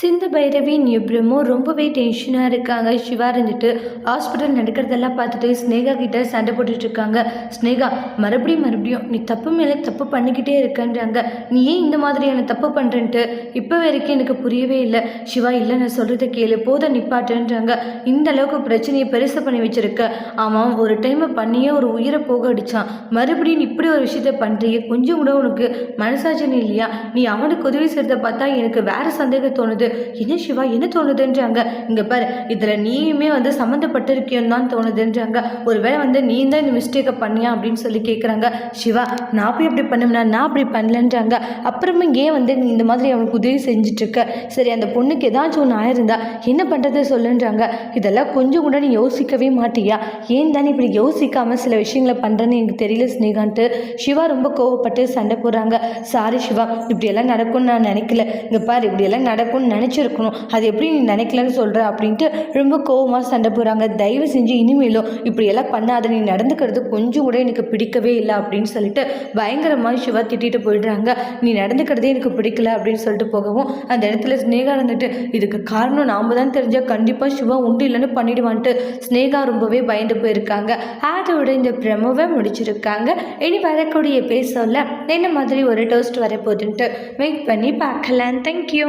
சிந்து பைரவி நிப்ரமோ ரொம்பவே டென்ஷனாக இருக்காங்க. சிவா இருந்துட்டு ஹாஸ்பிட்டல் நடக்கிறதெல்லாம் பார்த்துட்டு ஸ்னேகா கிட்ட சண்டை போட்டுட்டு இருக்காங்க. ஸ்னேகா மறுபடியும் மறுபடியும் நீ தப்பு மேலே தப்பு பண்ணிக்கிட்டே இருக்கன்றாங்க. நீ ஏன் இந்த மாதிரியான தப்பு பண்ணுறன்ட்டு இப்போ வரைக்கும் எனக்கு புரியவே இல்லை. சிவா இல்லை நான் சொல்கிறத கேளு. போத நிப்பாட்டுன்றாங்க. இந்த அளவுக்கு பிரச்சனையை பெருசு பண்ணி வச்சிருக்க. அவன் ஒரு டைமை பண்ணியே ஒரு உயிரை போக அடித்தான் மறுபடியும் நீ இப்படி ஒரு விஷயத்த பண்ணுறியே கொஞ்சம் கூட உனக்கு மனசாட்சியம் இல்லையா? நீ அவனுக்கு உதவி செய்கிறத பார்த்தா எனக்கு வேறு சந்தேகம் தோணுது. என்ன சிவா என்ன தோணுதுன்றாங்க? இங்கே பாரு இதில் நீயுமே வந்து சம்மந்தப்பட்டிருக்கியோன்னு தான் தோணுதுன்றாங்க. ஒருவேளை வந்து நீ தான் இந்த மிஸ்டேக்கை பண்ணியா அப்படின்னு சொல்லி கேட்குறாங்க சிவா நான் போய் இப்படி பண்ணும்னா நான் அப்படி பண்ணலன்றாங்க. அப்புறமா ஏன் வந்து நீ இந்த மாதிரி அவனுக்கு உதவி செஞ்சுட்டு சரி அந்த பொண்ணுக்கு ஏதாச்சும் ஒன்று ஆயிருந்தா என்ன பண்ணுறது சொல்லுன்றாங்க. இதெல்லாம் கொஞ்சம் கூட நீ யோசிக்கவே மாட்டியா? ஏன் தானே இப்படி யோசிக்காமல் சில விஷயங்களை பண்ணுறேன்னு எனக்கு தெரியல ஸ்னேகான்ட்டு சிவா ரொம்ப கோவப்பட்டு சண்டை போடுறாங்க. சாரி சிவா இப்படியெல்லாம் நடக்கும்னு நான் நினைக்கல. இங்கே பாரு இப்படியெல்லாம் நடக்கும்னு நினச்சிருக்கணும். அது எப்படி நீ நினைக்கலன்னு சொல்கிற அப்படின்ட்டு ரொம்ப கோவமாக சண்டை போடுறாங்க. தயவு செஞ்சு இனிமேலும் இப்படியெல்லாம் பண்ணாத. நீ நடந்துக்கிறது கொஞ்சம் கூட எனக்கு பிடிக்கவே இல்லை அப்படின்னு சொல்லிட்டு பயங்கரமாக சிவா திட்டிட்டு போயிடுறாங்க. நீ நடந்துக்கிறதே எனக்கு பிடிக்கல அப்படின்னு சொல்லிட்டு போகவும் அந்த இடத்துல ஸ்னேகா இருந்துட்டு இதுக்கு காரணம் நாம் தான் தெரிஞ்சால் கண்டிப்பாக சிவா உண்டு இல்லைன்னு பண்ணிடுவான்ட்டு. ஸ்னேகா ரொம்பவே பயந்து போயிருக்காங்க. அதோட இந்த பிரமவை முடிச்சிருக்காங்க. இனி வரக்கூடிய பேசல என்ன மாதிரி ஒரு டோஸ்ட் வரப்போகுதுன்ட்டு வெயிட் பண்ணி பார்க்கலாம். தேங்க்யூ